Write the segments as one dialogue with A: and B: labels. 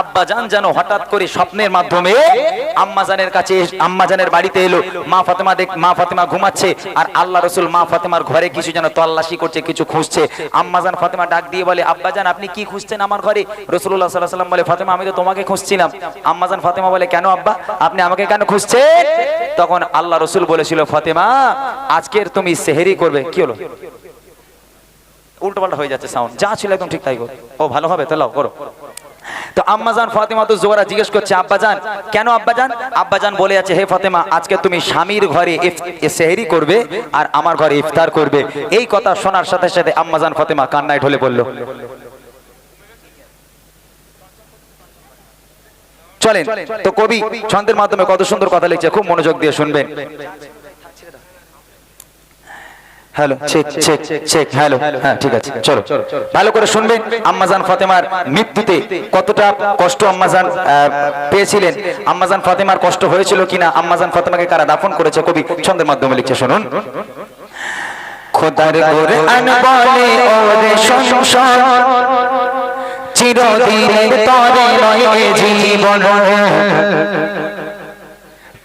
A: আব্বাজান যেন হঠাৎ করে স্বপ্নের মাধ্যমে আম্মাজানের কাছে আম্মাজানের বাড়িতে এলো। মা ফাতেমা দেখ মা ফাতেমা ঘুমাচ্ছে আর আল্লাহ রসুল মা ফাতেমার ঘরে কিছু যেন তল্লাশি করছে, কিছু খুঁজছে। আম্মাজান ফাতেমা ডাক দিয়ে বলে, আব্বাজান, আপনি কি খুঁজছেন আমার ঘরে? রসুল্লাহ সাল্লাহ সাল্লাম বলে, ফাতেমা, আমি তো তোমাকে খুঁজছিলাম। আম্মাজান ফাতেমা বলে, কেন আব্বা? আপনি আমাকে কেন খুঁজছেন? তখন আল্লাহ রসুল বলেছিল, ফাতেমা, আজকের তুমি সেহেরি করবে। কি হলো? উল্টো পাল্টা হয়ে যাচ্ছে সাউন্ড যা ছিল একদম ঠিক তাই ও, ভালো হবে তাহলে করো। তো আম্মাজান ফাতেমা তো জোহরা জিজ্ঞেস করছে আব্বাজান কেন আব্বাজান আব্বাজান বলে আছে, হে ফাতেমা, আজকে তুমি স্বামীর ঘরে সেহরি করবে আর আমার ঘরে ইফতার করবে। এই কথা শোনার সাথে সাথে আম্মাজান ফাতেমা কান্নায় ঢলে পড়ল। চলেন, তো কবি ছন্দের মাধ্যমে কত সুন্দর কথা লিখছে, খুব মনোযোগ দিয়ে শুনবেন। Hello check check check hello হ্যাঁ ঠিক আছে চলো। ভালো করে শুনবেন আম্মাজান ফাতেমার মৃত্যুতে কতটা কষ্ট আম্মাজান পেয়েছিলেন? আম্মাজান ফাতেমার কষ্ট হয়েছিল কিনা? আম্মাজান ফাতেমাকে কারা দাফন করেছে? কবি ছন্দের মাধ্যমে লিখছে শুনুন। খোদার কোরআন বলে ওরে সংসার চিরদিন তরে নয় জীবন।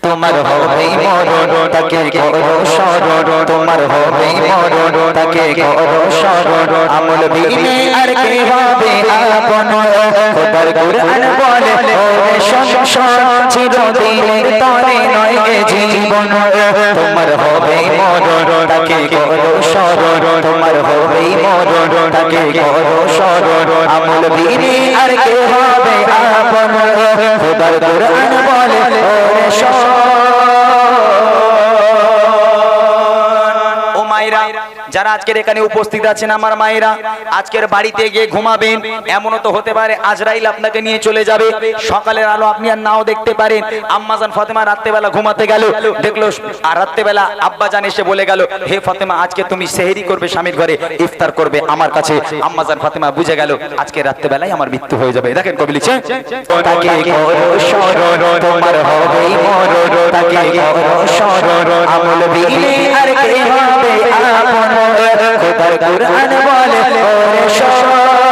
A: তোমার হবে মরণ, তাকে করো স্মরণ। তোমার হবে মরণ, তাকে করো স্মরণ। আমল বিনে আর কে হবে আপন? খোদার কুরআন বলে ওরে সংসার চিরদিন তরে নয় জীবন। তোমার হবে মরণ, তাকে করো স্মরণ। তোমার হবে মরণ, তাকে করো আমল বিনে আর কে হবে আপন? খোদার কুরআন বলে ওরে ও যারা আজকের এখানে উপস্থিত আছেন আমার মায়েরা, আজকের বাড়িতে গিয়ে ঘুমাবেন, এমনও তো হতে পারে আজরাইল আপনাকে নিয়ে চলে যাবে। সকালের আলো আপনি আর নাও দেখতে পারেন। আম্মাজান ফাতেমা রাত্রেবেলা ঘুমাতে গেল। দেখল আর রাত্রেবেলা আব্বাজান এসে বলে গেল, হে ফাতেমা, আজকে তুমি সেহেরি করবে স্বামীর ঘরে, ইফতার করবে আমার কাছে। আম্মাজান ফাতেমা বুঝে গেল, আজকে রাত্রেবেলায় আমার মৃত্যু হয়ে যাবে। দেখেন কবি লিখছে আমল বিনে আর কে হবে আপন। খোদার কুরআন বলে ওরে আম্মাজান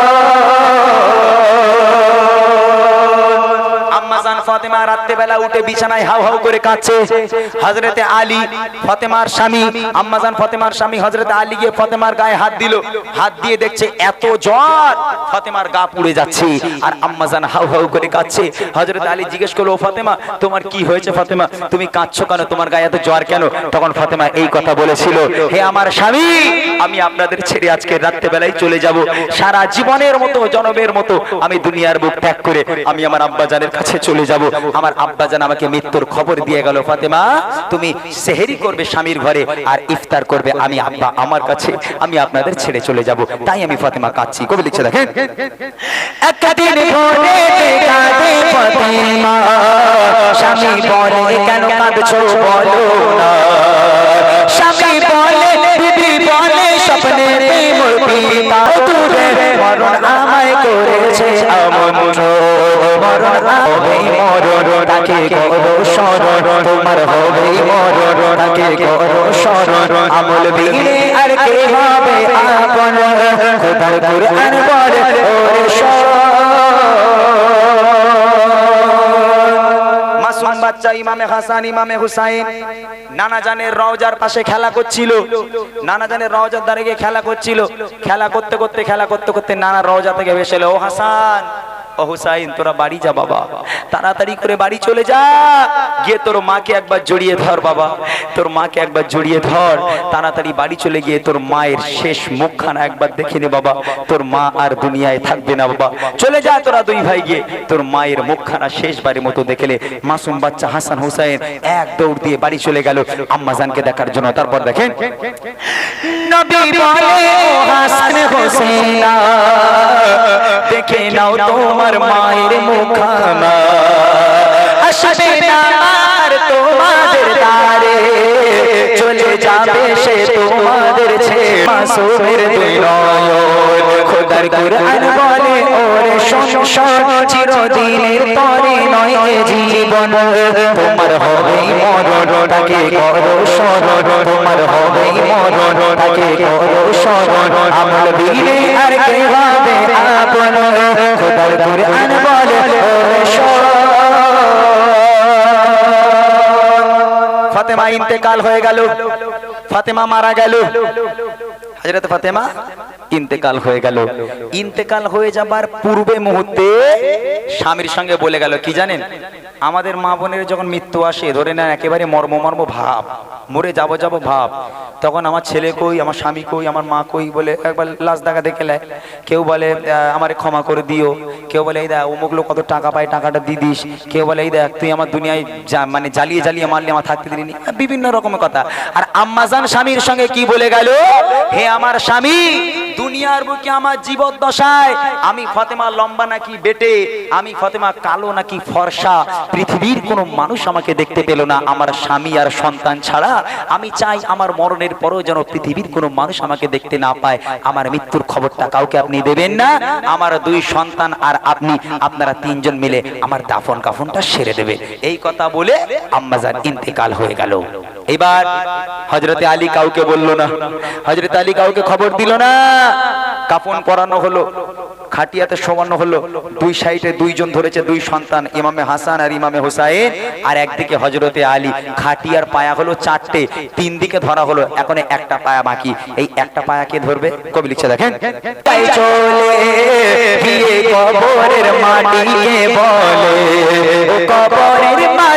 A: উঠে বিছানায় হাউ হাউ করে কাঁদছে। হযরতে আলী ফাতেমার স্বামী, আম্মাজান ফাতেমার স্বামী হযরতে আলী গিয়ে ফাতেমার গায়ে হাত দিল। হাত দিয়ে দেখছে এত জ্বর, ফাতেমার গা পুড়ে যাচ্ছে আর আম্মাজান হাউ হাউ করে কাঁদছে। হযরতে আলী জিজ্ঞেস করল, "ও ফাতেমা, তোমার কি হয়েছে ফাতেমা? তুমি কাঁদছো কেন? তোমার গায়ে এত জ্বর কেন? তখন ফাতেমা এই কথা বলেছিল, হে আমার স্বামী, আমি আপনাদের ছেড়ে আজকে রাত্রেবেলায় চলে যাব। সারা জীবনের মতো, জনমের মতো আমি দুনিয়ার বুক ত্যাগ করে আমি আমার আব্বাজানের কাছে চলে যাব। আমার আব্বাজান আমাকে মৃত্যুর খবর দিয়ে গেল, ফাতেমা। তুমি সেহেরি করবে স্বামীর ঘরে আর ইফতার করবে আমি আব্বা আমার কাছে। আমি আপনাদের ছেড়ে চলে যাব। তাই আমি ফাতেমা কাঁদছি। কবি লিখছে, দেখেন। একদিন ভোরে কাঁদে ফাতেমা। স্বামী বলে, কেন কাঁদছো বলো না? বলে স্বপ্নে মরণ আমায় করেছে আমন্ত্র মরণ হবে, মরণ তাকে করো তোমার হবে, মরণ তাকে করো স্মরণ। আমল বিনে আর কে হবে আপন? খোদার কুরআন বলে ওরে স্মরণ। মাসুম বাচ্চা, ইমামে হাসান, ইমামে হুসাইন। নানা জানের রওজার পাশে খেলা করছিল। নানা জানের রওজার দাঁড়িয়ে খেলা করছিল। খেলা করতে করতে, খেলা করতে করতে নানা রওজা থেকে ভেসেলো ও হাসান হুসাইন, তোরা বাড়ি যা বাবা। তাড়াতাড়ি করে বাড়ি চলে যা। গিয়ে তোর মাকে একবার জড়িয়ে ধর বাবা। তোর মাকে একবার জড়িয়ে ধর। তাড়াতাড়ি বাড়ি চলে গিয়ে তোর মায়ের শেষ মুখখানা একবার দেখে নে বাবা। তোর মা আর দুনিয়ায় থাকবে না বাবা। চলে যা তোরা দুই ভাই গিয়ে। তোর মায়ের মুখখানা শেষবারের মতো দেখলে মাসুম বাচ্চা হাসান হুসাইন এক দৌড় দিয়ে বাড়ি চলে গেল। আম্মাজানকে দেখার জন্য। তারপর দেখেন দেখে নাও তোমার মায়ের মুখানা আসবে না তোমাদের দ্বারে। চলে যাবে সে তোমাদের ছে মাসুমের দুই নয়ন। খোদার কুরআন বলে, ওরে সংসার চিরদিনের জীবন। তোমার হবে করো স্মরণ। তোমার হবে করো স্মরণ। আর কে হবে আপন। খোদার বলে ফাতেমা ইন্তেকাল হয়ে গেল। ফাতেমা মারা গেল। হযরত ফাতেমা ইন্তেকাল হয়ে গেল। ইন্তেকাল হয়ে যাবার পূর্বে মুহূর্তে স্বামীর সঙ্গে বলে গেল, কি জানেন? আমাদের মা বোনের যখন মৃত্যু আসে, ধরে নেন একেবারে মর্ম মর্ম ভাব, মরে যাব যাব ভাব, তখন আমার ছেলে কই, আমার স্বামী কই, আমার মা কই? বলে একবার লাশ দেখা দেখে নেয়। কেউ বলে আমারে ক্ষমা করে দিও। কেউ বলে, এই দেখ, অমুক লোক কত টাকা পায়, টাকাটা দিয়ে দিস। কেউ বলে, এই দেখ, তুই আমার দুনিয়ায় মানে জ্বালিয়ে জ্বালিয়ে মারলে, আমার থাকতে দিলি বিভিন্ন রকমের কথা। আর আম্মাজান স্বামীর সঙ্গে কি বলে গেল? হে আমার স্বামী দুনিয়ার বুকে আমার জীবদ্দশায়। আমি ফতেমা লম্বা নাকি বেটে, আমি ফতেমা কালো নাকি ফর্সা, পৃথিবীর কোনো মানুষ আমাকে দেখতে পেল না, আমার স্বামী আর সন্তান ছাড়া। আমি চাই আমার মরণের পরও যেন পৃথিবীর কোনো মানুষ আমাকে দেখতে না পায়। আমার মৃত্যুর খবরটা কাউকে আপনি দেবেন না। আমার দুই সন্তান আর আপনি, আপনারা তিনজন মিলে আমার দাফন কাফনটা সেরে দেবে। এই কথা বলে আম্মাজান ইন্তেকাল হয়ে গেল। এবার হজরতে আলী কাউকে বলল না। হজরত আলী কাউকে খবর দিল না। কাফন পরানো হলো, খাটিয়াতে সমান্য হলো। দুই সাইডে দুইজন ধরেছে, দুই সন্তান, ইমামে হাসান আর ইমামে হোসাইন। আর একদিকে হজরতে আলী, খাটিয়ার পায়া হলো চারটে তিন দিকে ধরা হলো, এখন একটা পায়া বাকি। এই একটা পায়া কে ধরবে? কবি লিখছে দেখেন। তাই বলে, কবরের মাটি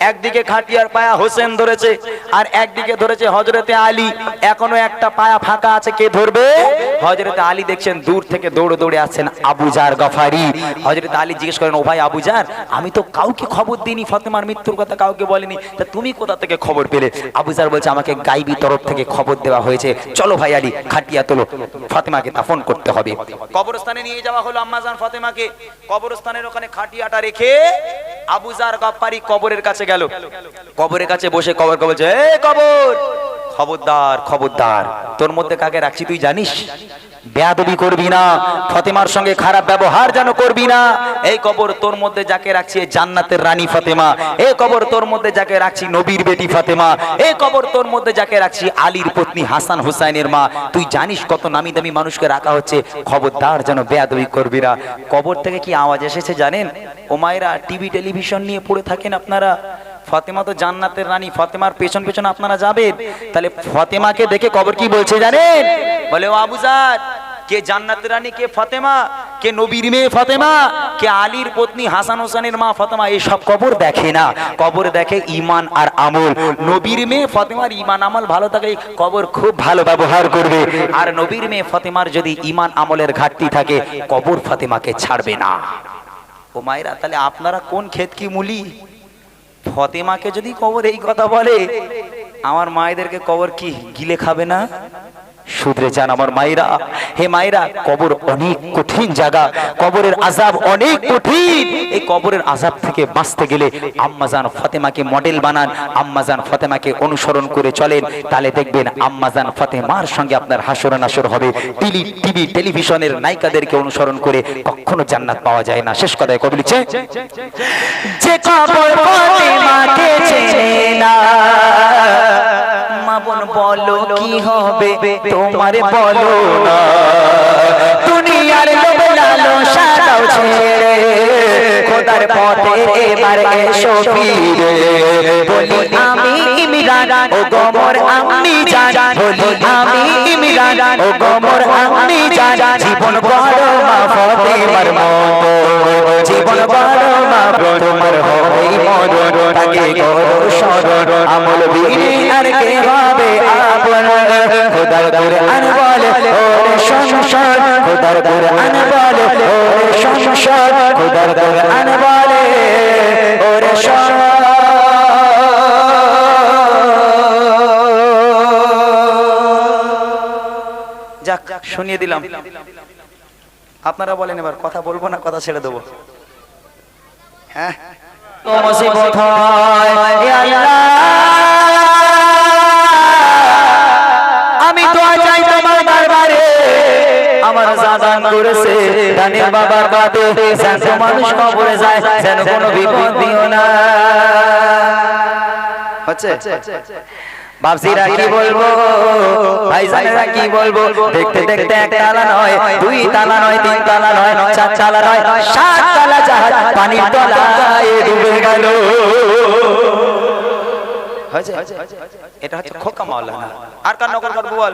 A: একদিকে খাটিয়ার পায়া হোসেন ধরেছে আর একদিকে ধরেছে হজরতে আলী। এখনও একটা পায়া ফাঁকা আছে, কে ধরবে? হজরতে আলী দেখছেন দূর থেকে দৌড়ে দৌড়ে আসছেন আবুজার গফারি। হজরতে আলী জিজ্ঞেস করেন, ও ভাই আবুজার আমি তো কাউকে খবর দিইনি, ফাতেমার মৃত্যুর কথা কাউকে বলিনি। তা তুমি কোথা থেকে খবর পেলে? আবুজার বলছে, আমাকে গাইবি তরফ থেকে খবর দেওয়া হয়েছে। চলো ভাই আলী, খাটিয়া তোলো। ফাতেমাকে দাফন করতে হবে। কবরস্থানে নিয়ে যাওয়া হলো আম্মাজান ফাতেমাকে। কবরস্থানের ওখানে খাটিয়াটা রেখে আবুজার গপ্পারি কবরের কাছে গেল। কবরের কাছে বসে কবর কবর কবর! খবরদার খবরদার। তোর মধ্যে কাকে রাখছি তুই জানিস? বেয়াদবি করবি না, ফতেমার সঙ্গে খারাপ ব্যবহার যেন করবি না। এই কবর তোর মধ্যে যাকে রাখছি জান্নাতের রানী ফাতেমা। এই কবর তোর মধ্যে যাকে রাখছি, নবীর বেটি ফাতেমা। এই কবর তোর মধ্যে যাকে রাখছি, আলীর পত্নী হাসান হুসাইনের মা। তুই জানিস কত নামি দামি মানুষকে রাখা হচ্ছে, খবরদার যেন বেয়াদবি করবি না। কবর থেকে কি আওয়াজ এসেছে জানেন? ও মায়েরা, টিভি, টেলিভিশন নিয়ে পড়ে থাকেন আপনারা। ফতেমা তো জান্নাতের রানী, ফতেমার পেছন পেছন আপনারা যাবেন। তাহলে ফতেমাকে দেখে কবর কি বলছে জানেন? বলে, ও আবুজার কে জান্নাতের রানী, কে ফাতেমা, কে নবীর মেয়ে ফাতেমা, কে আলীর পত্নী হাসান হোসেনের মা ফাতেমা এই সব কবর দেখে না। কবর দেখে ইমান আর আমল। নবীর মেয়ে ফাতেমার ইমান আমল ভালো থাকে, কবর খুব ভালো ব্যবহার করবে। আর নবীর মেয়ে ফাতেমার যদি ইমান আমলের ঘাটতি থাকে, কবর ফাতেমাকে ছাড়বে না। ও মায়েরা, তাহলে আপনারা কোন ক্ষেত কি মুলি? ফতেমাকে যদি কবর এই কথা বলে, আমার মায়েদেরকে কবর কি গিলে খাবে না? শুধরে যান আমার মায়েরা। হে মায়েরা, কবর অনেক কঠিন জায়গা, কবরের আজাব অনেক কঠিন। এই কবরের আজাব থেকে বাঁচতে গেলে আম্মাজান ফাতেমাকে মডেল বানান আম্মাজান ফাতেমাকে অনুসরণ করে চলেন। তাহলে দেখবেন আম্মাজান ফাতেমার সঙ্গে আপনার হাসর নাসর হবে। টিভি টিভি, টেলিভিশনের নায়িকাদেরকে অনুসরণ করে কখনো জান্নাত পাওয়া যায় না। শেষ কথায় কবি লিখছে, যে কবর ফাতেমাকে চেনে না, মা বোন বলো কি হবে? তোমারে বলো না। দুনিয়ার লোভ লালো সাদাও ছেড়ে। খোদার পথে এবার এসো ফিরে। আমি ইমরান ও গোমর আমি জান বলি আমি ইমরান ও গোমর আমি জান জীবন বড় মা ফতেমার মতো জীবন বড় মা তোমার হবে মরণ। তাকে করো স্মরণ আমল বিনে আর কে হবে আপন? খোদার কুরআন বলে ওরে সংসার খোদার কুরআন বলে ওরে সংসার খোদার কুরআন বলে ওরে যাক শুনিয়ে দিলাম। আপনারা বলেন এবার, কথা বলব না, কথা ছেড়ে দেবো? হ্যাঁ? আমি তো চাই তোমার দরবারে।
B: দান করেছে দানের বাবার বাদে যেন মানুষ কবরে যায়, যেন কোনো বিপদ দিও না। হচ্ছে। বাপসিরা কি বলব? ভাইজানেরা কি বলব? দেখতে দেখতে এক তালা নয়, দুই তালা নয়, তিন তালা নয়, চার তালা নয়, সাত তালা জাহাজ তলায় ডুবে গেল। এটা হচ্ছে খোকা আর কার নকল করব বল?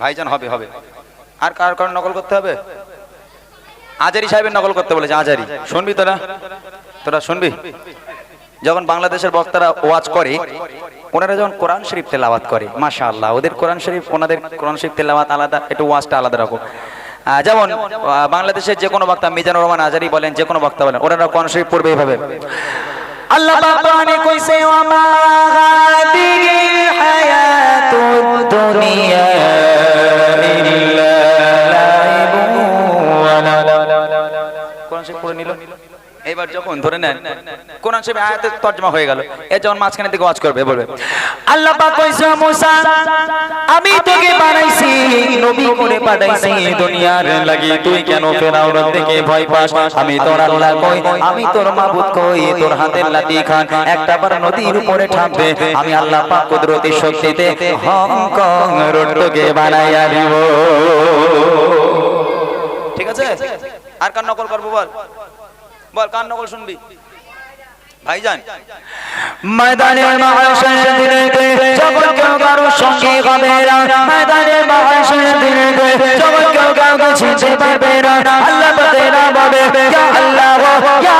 B: ভাইজান হবে হবে। আর কার কার নকল করতে হবে? আজারি সাহেবের নকল করতে বলেছে, আজারি। শুনবি তোরা? তোরা শুনবি? যখন বাংলাদেশের বক্তারা ওয়াজ করে ওনারা যখন কোরআন শরীফ তেলাওয়াত করে মাশা আল্লাহ ওদের কোরআন শরীফ ওনাদের কোরআন শরীফ তেলাওয়াত আলাদা একটু ওয়াজটা আলাদা রকম। যেমন বাংলাদেশের যে কোনো বক্তা মিজানুর রহমান আজারি বলেন যে কোনো বক্তা বলেন ওনারা কোরআন শরীফ পড়বে এইভাবে আল্লাহ বাবানে কইছে ওমা গাদিগিল হায়াতুদ দুনিয়া ইল্লা লাইবু ওয়া কোরআন শরীফ পড়ে নিল? এইবার যখন ধরে নেন, কোরআন শরীফ আয়াতের তর্জমা হয়ে গেল, এ যখন মাঝখানে থেকে ওয়াজ করবে, বলবে, আল্লাহ পাক কইছে, মুসা, আমি তোকে বানাইছি, নবী করে পাঠাইছি, দুনিয়ার লাগি তুই কেন ফেরাউন থেকে ভয় পাস? আমি তোর আল্লাহ কই, আমি তোর মাবুদ কই, তোর হাতের লাঠি খান, একটা বার নদীর উপরে ঠাপবে, আমি আল্লাহ পাক কুদরতি শক্তিতে হংকং রোড তোকে বানাইয়া দিব ঠিক আছে? আর কার নকল করব বল? বল কার নকল শুনবি ভাইজান ময়দানে ইয়া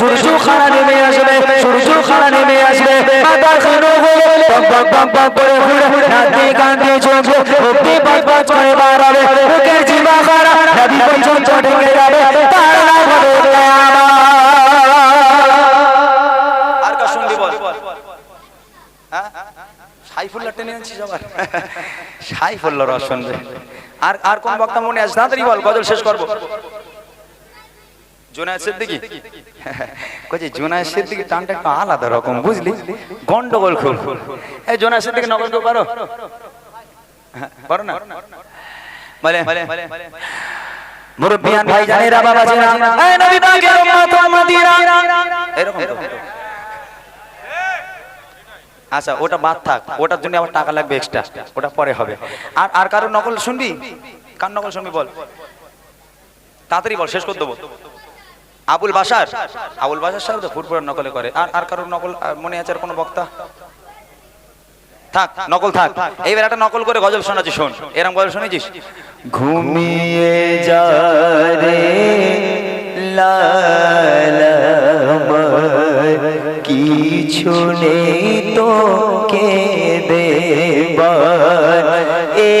B: সূর্য খাড়া নেমে আসবে সূর্য খাড়া নেমে আসবে মাথা খানো হয়ে বক বক বক বক করে ঘুরে নাচতে গানতে চলবে মুক্তি পাঁচ পাঁচ করে বাড়াবে। বুকের জিমা খারা নদী পর্যন্ত ঢেকে যাবে। তার নাম হবে আর কার শুনবি বল? হ্যাঁ? সাইফুল্লাহ টেনে আনছিস আবার? সাইফুল্লাহ রস শুনবে আর আর কোন বক্তা মনে আছে? তাড়াতাড়ি বল, গজল শেষ করব। একটু আলাদা রকম, বুঝলি? গন্ডগোল নকল আচ্ছা ওটা বাদ থাক, ওটার জন্য আবার টাকা লাগবে এক্সট্রা ওটা পরে হবে। আর আর কারও নকল শুনবি? কার নকল শুনবি বল? তাড়াতাড়ি বল, শেষ করে দেবো। আবুল বাসার আবুল বাসার সাহেব তো ফুটবলের নকলে করে। আর আর কারোর নকল মনে আছে আর কোনো বক্তা? থাক, নকল থাক। এইবার একটা নকল করে গজল শোনাচ্ছি, শোন। এরকম গজল শুনেছিস? ঘুমিয়ে যা রে কিছু নেই তো কে দেবার। এ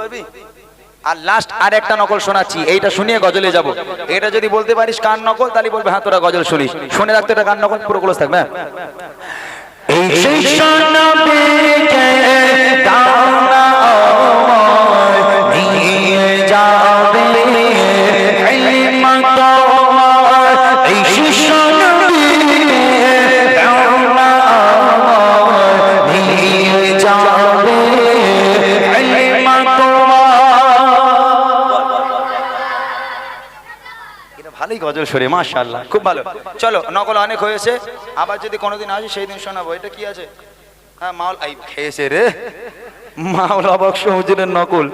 B: পারবি? আর লাস্ট আর একটা নকল শোনাচ্ছি এইটা শুনিয়ে গজলে যাব। এটা যদি বলতে পারিস কান নকল তাহলে বলবে হ্যাঁ তোরা গজল শুনিস। শুনে রাখতে এটা কান নকল পুরো ক্লোজ থাকবে হ্যাঁ? এই গজল সরে মাশাআল্লাহ, খুব ভালো। চলো, নকল অনেক হয়েছে। আবার যদি কোনোদিন আসি সেই দিন শোনাবো। এটা কি আছে? হ্যাঁ মাওল আই খেয়েছে রে। মাওলা বক্স হুজুরের নকল।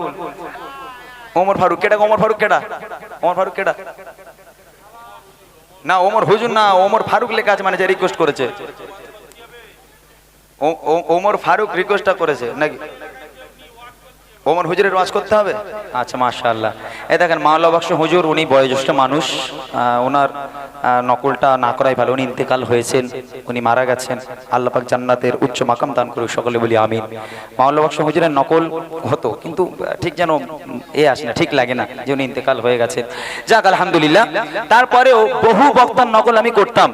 B: ওমর ফারুক, কেডা ওমর ফারুক কেটা ওমর ফারুক কেটা না, ওমর হুজুর না, ওমর ফারুক লেখা আছে মানে যে রিকোয়েস্ট করেছে। ওমর ফারুক রিকোয়েস্টটা করেছে, নাকি? ওমর হুজুরের ওয়াজ করতে হবে? আচ্ছা মাশাআল্লাহ। এই দেখেন মাওলা বক্স হুজুর, উনি বয়োজ্যেষ্ঠ মানুষ ওনার নকলটা না করাই ভালো, উনি ইন্তেকাল হয়েছেন, উনি মারা গেছেন। আল্লাহ পাক জান্নাতের উচ্চ মাকাম দান করুক, সকলে বলি আমিন। মাওলা বক্স হুজুরের নকল হতো, কিন্তু ঠিক যেন এ আসে না, ঠিক লাগে না যে উনি ইন্তেকাল হয়ে গেছেন। যাক, আলহামদুলিল্লাহ। তারপরেও বহু বক্তার নকল আমি করতাম।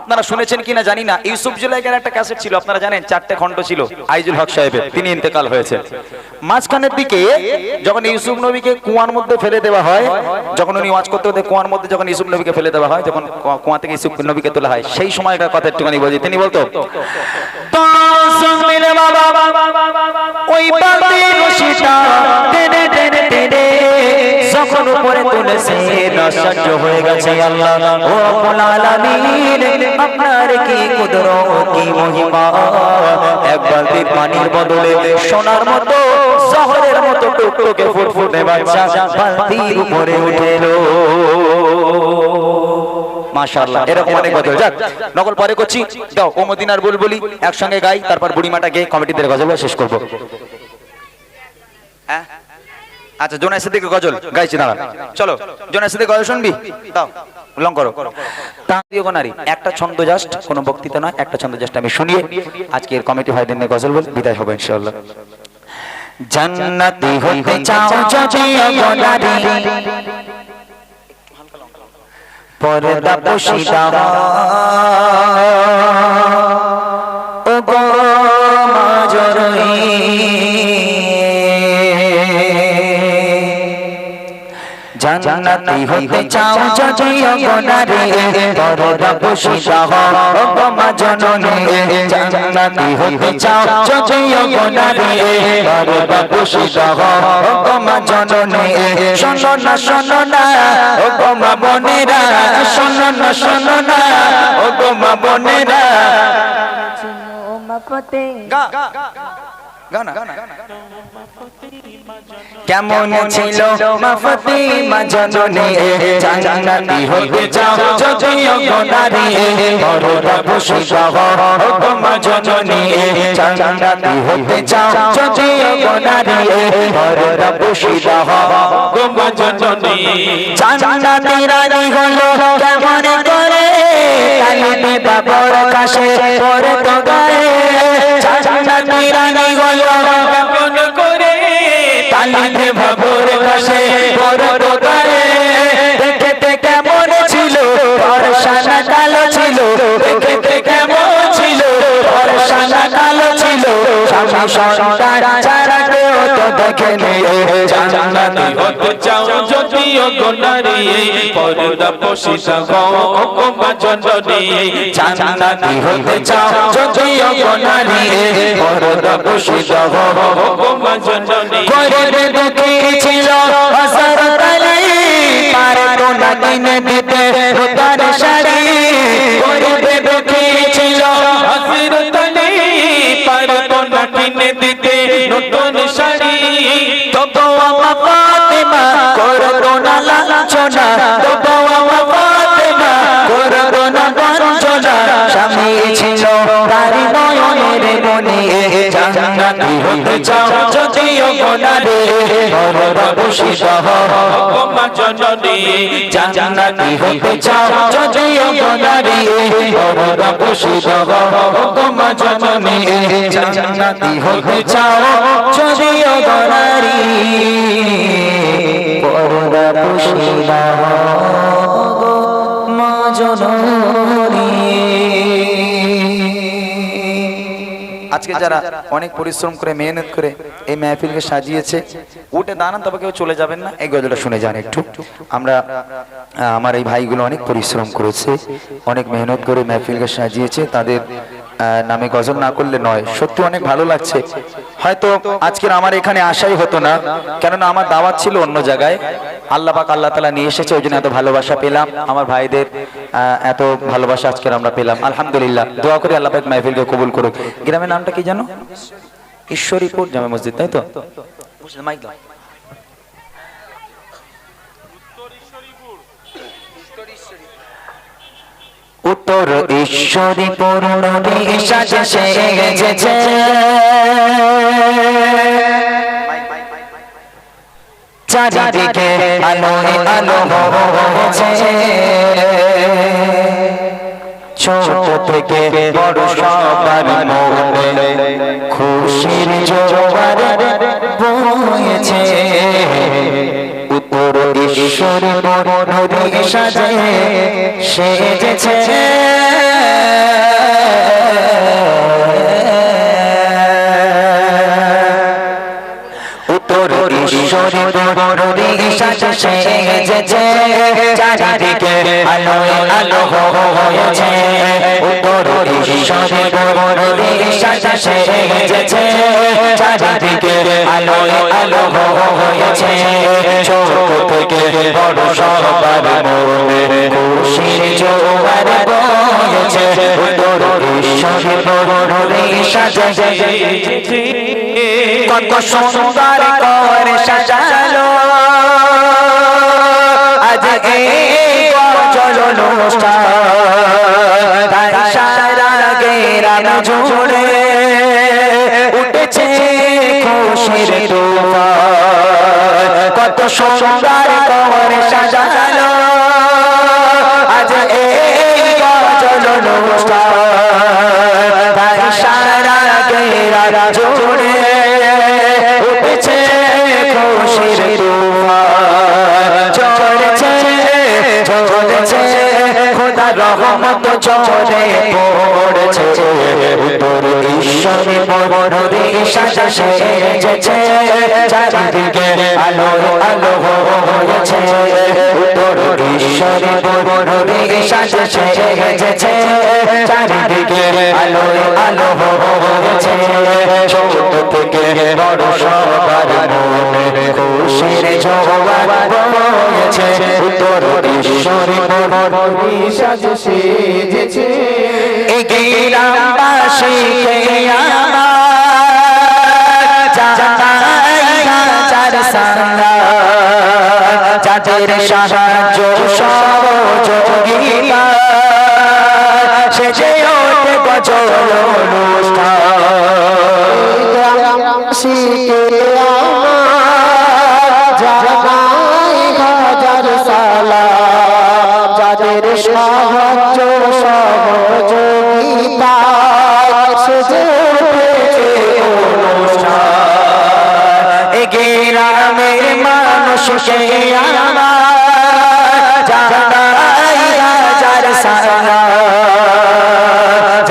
B: আপনারা শুনেছেন কিনা জানি না, ইউসুফ জুলাইকার একটা ক্যাসেট ছিল, আপনারা জানেন, চারটে খণ্ড ছিল, আইজুল হক সাহেবের, তিনি ইন্তেকাল হয়েছে মাঝখানের দিকে যখন ইউসুফ নবীকে কুয়ার মধ্যে ফেলে দেওয়া হয়, যখন উনি ওয়াজ করতে করতে কুয়ার মধ্যে যখন ইউসুফ নবীকে ফেলে দেওয়া হয়, যখন কুয়া- থেকে ইউসুফ নবীকে তোলা হয়, সেই সময়কার কথা একটুখানি বলছি তিনি বলতো শুনলেন বাবা। ওই বাদে রশিটা টেনে টেনে টেনে যখন উপরে তুলেছে নশ্বর হয়ে গেছে আল্লাহ। ও রব্বুল আলামিন, আপনার কি কুদরত, কি মহিমা? এক বালতি পানির বদলে সোনার মতো শহরের মতো টুকটুকে ফুটফুটে বাচ্চা বালতির উপরে উঠে এলো। মাশাআল্লাহ। এরকম অনেক যাক নকল পরে করছি। দাও ও মদিনার বুলবুলি একসঙ্গে গাই তারপর বুড়িমাটা গিয়ে কমিটিদের গজল শেষ করব। হ্যাঁ? আচ্ছা জোনাই সিদ্দিক গজল। গাইছি দাঁড়া চলো জোনাই সিদ্দিক গজল শুনবি? দাও লং করো। তাঁতীয় একটা ছন্দ জাস্ট কোনো বক্তৃতা নয় একটা ছন্দ জাস্ট আমি শুনিয়ে আজকের কমিটি ভাইদের নিয়ে গজল বল বিদায় হবে ইনশাআল্লাহ। জান্নাতি হতে চাও যদি পর্দা পুশিদা ও গো মাজরই জান্নাতি হতে চাও যদি অগনারে পর্দা পুশিদা ও গো মাজননে জান্নাতি হতে চাও যদি অগনারে পর্দা পুশিদা ও গো মাজননে শোনো না শোনো না ও গো মা বোনেরা শোনো না শোনো না ও গো মা বোনেরা
C: মফতে
B: গা গানা কেমন ছিল মাফতি মাজননে জান্নাতি হতে চাও যদিও গোনারি বড়রা বসিতা হো মাজননে জান্নাতি হতে চাও যদিও গোনারি বড়রা বসিতা হো মাজননে জান্নাতি রানী হলো কেমন করে? কালিতে বাবর কাছে পরে তো গায়ে। জান্নাতি রানী হলো তালিতে বাবর বসে বড় গায়ে দেখতে কেমন ছিল বর্ষানা কালো ছিল সন্তান দুঃখী ছিল হযরত পারে তো না দিতে তার শাড়ি তার নয়নের মনে জান্নাতি হতে চাও, যদিও গোনারে বড়রা বসিতা হও জান্নাতি হতে চাও, যদিও গোনারে হও গোমা জননী, জান্নাতি হতে চাও, যদিও গোনারে বড়রা বসিতা হও আজকে যারা অনেক পরিশ্রম করে, মেহনত করে এই মেহফিলকে সাজিয়েছে, উঠে দাঁড়ান, তবে কেউ চলে যাবেন না। এই গজলটা শুনে যান একটু। আমরা আমার এই ভাইগুলো অনেক পরিশ্রম করেছে, অনেক মেহনত করে মেহফিলকে সাজিয়েছে, তাদের নামে গজল না করলে নয়। সত্যি অনেক ভালো লাগছে। হয়তো আজকের আমার এখানে আসাই হতো না, কেননা আমার দাওয়াত ছিল অন্য জায়গায়। আল্লাহ পাক আল্লাহ তালা নিয়ে এসেছে, ওই জন্য এত ভালোবাসা পেলাম। আমার ভাইদের এত ভালোবাসা আজকের আমরা পেলাম। আলহামদুলিল্লাহ। দোয়া করি আল্লাহ পাক মাহফিলকে কবুল করুক। গ্রামের নামটা কি জানো? ঈশ্বরীপুর জামে মসজিদ, তাই তো? মাইক উত্তর ঈশ্বরী পূর্ণী সেজেছে চারিদিকে ছোট থেকে বড় সবার মনে খুশির জোয়ার উত্তর ঈশ্বর নদী সাজে সেজেছে। উত্তর ঈশ্বর নদী সাজে সেজেছে। চারিদিকে আলো আলো হয়েছে। উত্তর ঈশ্বর নদী সাজে সেজেছে চারিদিকে আলো আলো হয়েছে ছোট থেকে বড় সবার মনে খুশির জোয়ার বয়েছে উত্তর ঈশ্বর নদী সাজে কত সুন্দর করে সাজালো আজ এই চলে পড়েছে। উত্তর ঈশ্বরে বড় সাজা সেজেছে। চারিদিকে আলো আলো হয়েছে। উত্তর ঈশ্বরে বড় সাজা সেজেছে। চারিদিকে আলো আলো হয়েছে। ছোট থেকে বড় বড়
D: সাজে সেজেছে।
B: সালাম। যাদের সাহায্য সহযোগিতা সেজে ওঠে গজল
C: গ্রামবাসীকে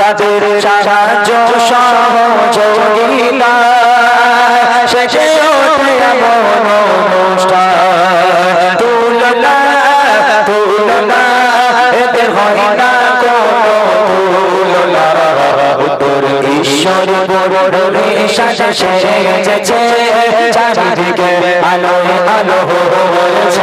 C: যাদের সাহায্য সহযোগিতা
B: শেষে ওঠে এমন অনুষ্ঠান তুলনা তুলনা এদের হয় না তুলনা ঈশ্বর বড় সাজা সেজেছে চারিদিকে আলো হয়েছে।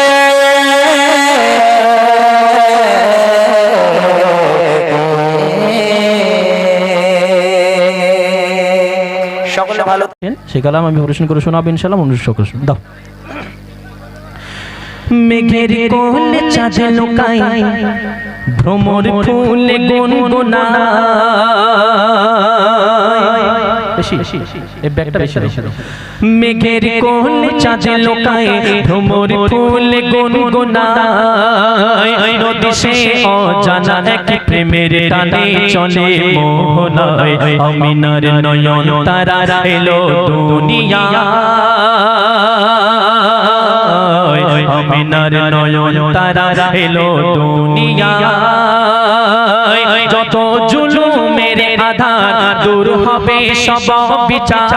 E: সে কালাম আমি অপারেশন করে শোনাবো ইনশাল্লাহ মনুষ্য কৃষ্ণ দাও মেঘের কোলে চাঁদ লুকাই ভ্রমর ফুলে গুনগুনায় বেশি এই ব্যাগটা বেশি। মেঘের কোন চাঁদে লোকায় ভ্রমর ফুল গুনগুনায়। নদী সে অজানা এক প্রেমের টানে চলে মোহনায়। অমিনার নয়ন তারা এলো দুনিয়া। অমিনার নয়ন তারা এলো দুনিয়া যত জুলু মেরে আধার দূর হবে সব বিচার।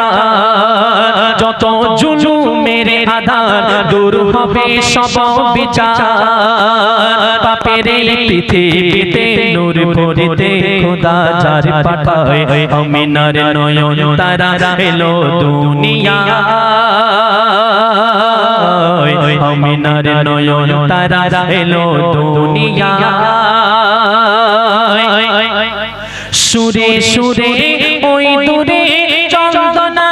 E: যত জুলু মেরে আধার দূর হবে সব বিচার। পাপের পৃথিবীতে নূর ভরিতে খোদা যার পাঠায় অমিনার নয়ন তারা এলো দুনিয়া অমিনার নয়ন তারা এলো দুনিয়া। সুরে সুরে ওই দূরে চন্দনা।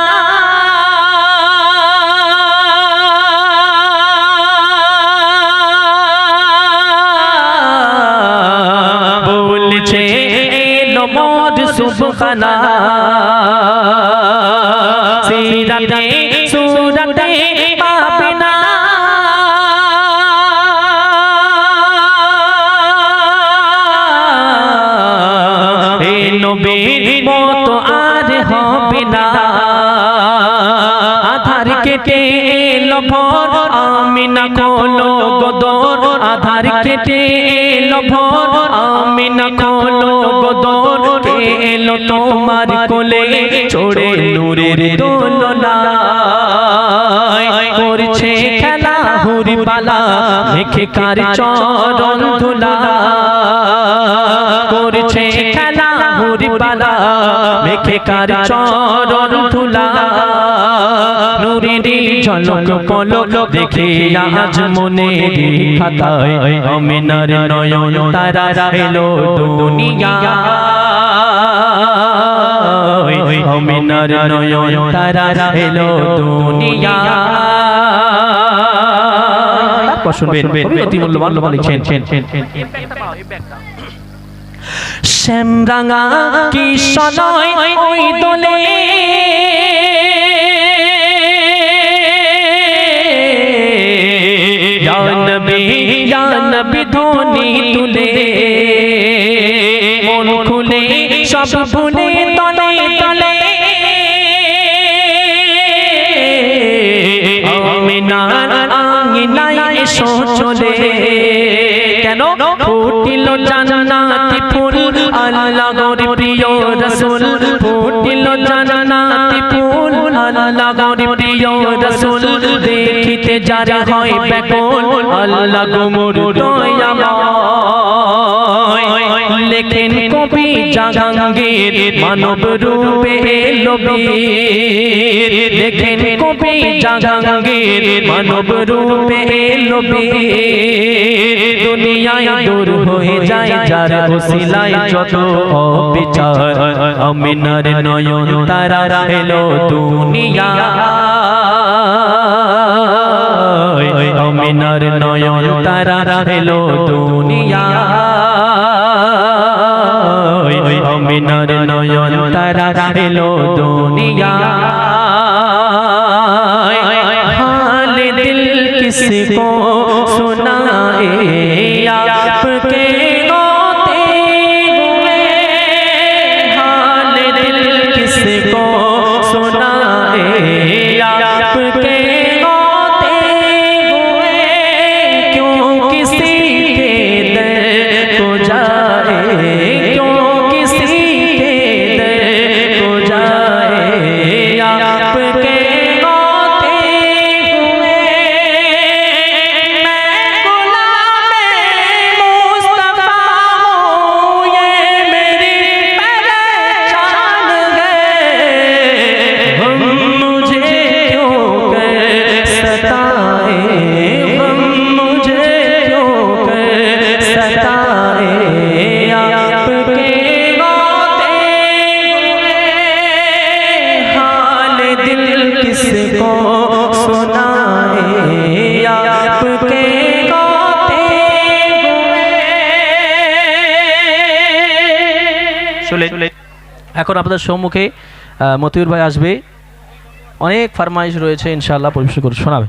E: বলছে এলো মোর সুবহানা কেটে এলো ভোর আমি না খোলো গদর এলো তোমার কোলে? চড়ে নূরের দোলনা করছে খেলা হুরি পালা মেখে কার চরণ ধুলা করছে খেলা কার চরণ ধুলা নুরির ঝলক পলক দেখে আজ মনে খাতায় অমিনার নয়ন তারা এলো দুনিয়া। অমিনার নয়ন তারা এলো দুনিয়া। শ্যামরাঙা কি সনয় ওই দোলে। জানবি জানবি ধ্বনি তুলে মন খুলে সব ভুলে তলে তলে এসো চলে কেন ফুটিল জান্নাতি ফুল আল্লাহ গরি প্রিয় রসুল ফুটিল জান্নাতি ফুল আল্লাহ গরি প্রিয় রসুল দেখিতে যারা হয় ব্যাকুল আল্লাহ গুমুর লেখেন কবি জাহাঙ্গীর মানব রূপে লবীর লেখেন কবি জাহাঙ্গীর মানব রূপে লবীর দুনিয়ায় দূর হয়ে যায় যার ওসিলায় যত অবিচার। আমিনার নয়ন তারা এলো দুনিয়া। মিনার নয়ন তারা এলো দুনিয়া। মিনার নয়ন তারা এলো দুনিয়া। হাল দিল কিসি সুনায়ে এখন আপনাদের সম্মুখে মতিউর ভাই আসবে। অনেক ফার্মাইশ রয়েছে ইনশাআল্লাহ পরিবেশন করে শোনাবে।